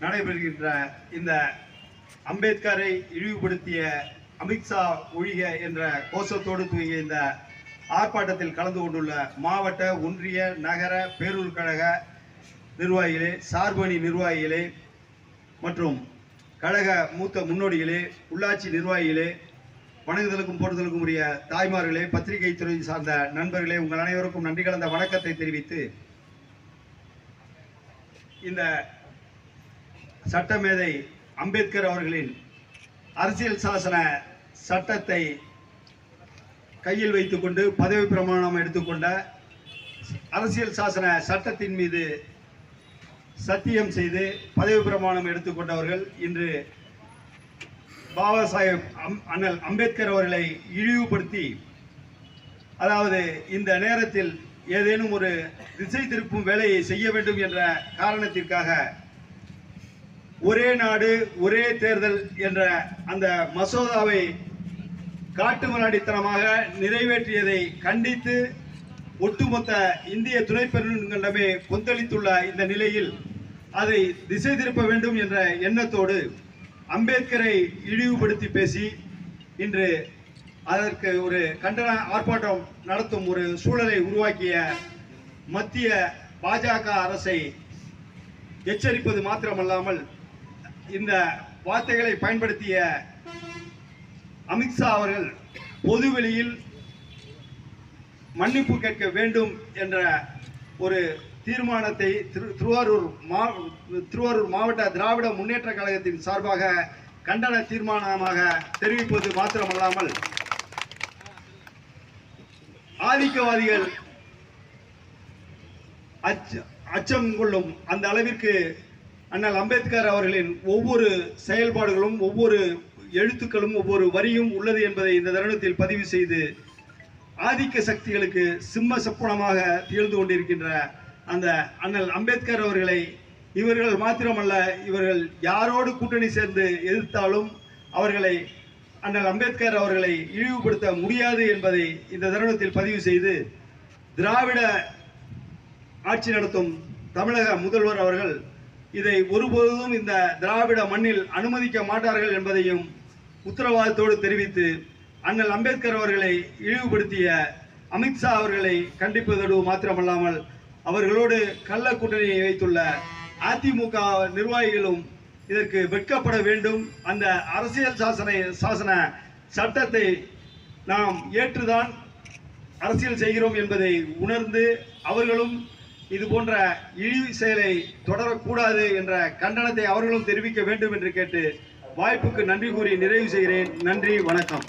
நடைபெறுகின்ற இந்த அம்பேத்கரை இழிவுபடுத்திய அமித்ஷா ஒழிக என்ற கோஷத்தோடு துவங்கிய இந்த ஆர்ப்பாட்டத்தில் கலந்து கொண்டுள்ள மாவட்ட ஒன்றிய நகர பேரூர் கழக நிர்வாகிகளே சார்பணி நிர்வாகிகளே மற்றும் கழக மூத்த முன்னோடிகளே உள்ளாட்சி நிர்வாகிகளே வணங்குதலுக்கும் போடுதலுக்கும் உரிய தாய்மார்களே பத்திரிகை துறை சார்ந்த நண்பர்களே உங்கள் அனைவருக்கும் நன்றி கலந்த வணக்கத்தை தெரிவித்து இந்த சட்டமேதை அம்பேத்கர் அவர்களின் அரசியல் சாசன சட்டத்தை கையில் வைத்துக்கொண்டு பதவி பிரமாணம் எடுத்துக்கொண்ட அரசியல் சாசன சட்டத்தின் மீது சத்தியம் செய்து பதவி பிரமாணம் எடுத்துக்கொண்டவர்கள் இன்று பாபா சாஹேப் அம் அண்ணல் அம்பேத்கர் அவர்களை இழிவுபடுத்தி அதாவது இந்த நேரத்தில் ஏதேனும் ஒரு திசை திருப்பும் வேலையை செய்ய வேண்டும் என்ற காரணத்திற்காக ஒரே நாடு ஒரே தேர்தல் என்ற அந்த மசோதாவை காட்டுமிராண்டித்தனமாக நிறைவேற்றியதை கண்டித்து ஒட்டுமொத்த இந்திய துணை பெருங்கண்டமே கொந்தளித்துள்ள இந்த நிலையில் அதை திசை திருப்ப வேண்டும் என்ற எண்ணத்தோடு அம்பேத்கரை இழிவுபடுத்தி பேசி இன்று அதற்கு ஒரு கண்டன ஆர்ப்பாட்டம் நடத்தும் ஒரு சூழலை உருவாக்கிய மத்திய பாஜக அரசை எச்சரிப்பது மாத்திரமல்லாமல் இந்த வார்த்தைகளை பயன்படுத்திய அமித்ஷா அவர்கள் பொதுவெளியில் மன்னிப்பு கேட்க வேண்டும் என்ற ஒரு தீர்மானத்தை திரு திருவாரூர் மா திருவாரூர் மாவட்ட திராவிட முன்னேற்ற கழகத்தின் சார்பாக கண்டன தீர்மானமாக தெரிவிப்பது மாத்திரமல்லாமல் ஆதிக்கவாதிகள் அச்ச அச்சம் கொள்ளும் அந்த அளவிற்கு அண்ணல் அம்பேத்கர் அவர்களின் ஒவ்வொரு செயல்பாடுகளும் ஒவ்வொரு எழுத்துக்களும் ஒவ்வொரு வரியும் உள்ளது என்பதை இந்த தருணத்தில் பதிவு செய்து ஆதிக்க சக்திகளுக்கு சிம்ம சப்புணமாக திகழ்ந்து கொண்டிருக்கின்ற அந்த அண்ணல் அம்பேத்கர் அவர்களை இவர்கள் மாத்திரமல்ல இவர்கள் யாரோடு கூட்டணி சேர்ந்து எதிர்த்தாலும் அவர்களை அண்ணல் அம்பேத்கர் அவர்களை இழிவுபடுத்த முடியாது என்பதை இந்த தருணத்தில் பதிவு செய்து திராவிட ஆட்சி நடத்தும் தமிழக முதல்வர் அவர்கள் இதை ஒருபோதும் இந்த திராவிட மண்ணில் அனுமதிக்க மாட்டார்கள் என்பதையும் உத்தரவாதத்தோடு தெரிவித்து அண்ணல் அம்பேத்கர் அவர்களை இழிவுபடுத்திய அமித்ஷா அவர்களை கண்டிப்பதோடு மாத்திரமல்லாமல் அவர்களோடு கள்ள கூட்டணியை வைத்துள்ள அதிமுக நிர்வாகிகளும் இதற்கு வெட்கப்பட வேண்டும். அந்த அரசியல் சாசன சாசன சட்டத்தை நாம் ஏற்றுதான் அரசியல் செய்கிறோம் என்பதை உணர்ந்து அவர்களும் இது போன்ற இழிவு செயலை தொடரக்கூடாது என்ற கண்டனத்தை அவர்களும் தெரிவிக்க வேண்டும் என்று கேட்டு வாய்ப்புக்கு நன்றி கூறி நிறைவு செய்கிறேன். நன்றி வணக்கம்.